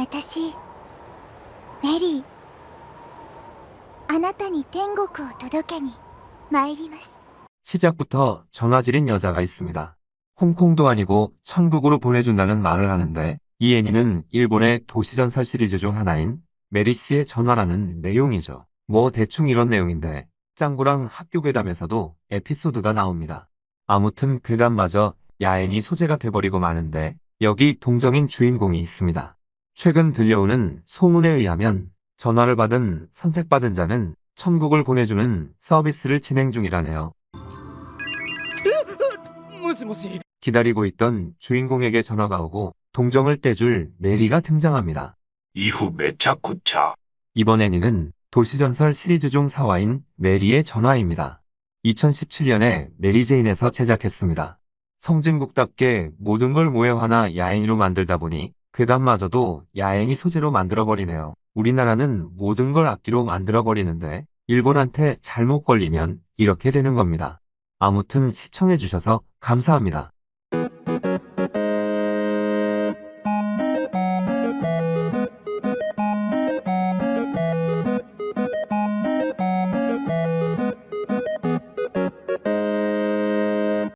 私メリーあなたに天国を届けに参ります 시작부터 전화질인 여자가 있습니다. 홍콩도 아니고 천국으로 보내준다는 말을 하는데 이 애니는 일본의 도시전설 시리즈 중 하나인 메리 씨의 전화라는 내용이죠. 뭐 대충 이런 내용인데 짱구랑 학교 괴담에서도 에피소드가 나옵니다. 아무튼 괴담마저 야인이 소재가 돼버리고 마는데 여기 동정인 주인공이 있습니다. 최근 들려오는 소문에 의하면 전화를 받은 선택받은 자는 천국을 보내주는 서비스를 진행 중이라네요. 기다리고 있던 주인공에게 전화가 오고 동정을 떼줄 메리가 등장합니다. 이후 매차쿠차 이번 애니는 도시전설 시리즈 중 사화인 메리의 전화입니다. 2017년에 메리제인에서 제작했습니다. 성진국답게 모든 걸 모해화나 야인으로 만들다 보니 괴담마저도 야행이 소재로 만들어버리네요. 우리나라는 모든 걸 악기로 만들어버리는데 일본한테 잘못 걸리면 이렇게 되는 겁니다. 아무튼 시청해주셔서 감사합니다.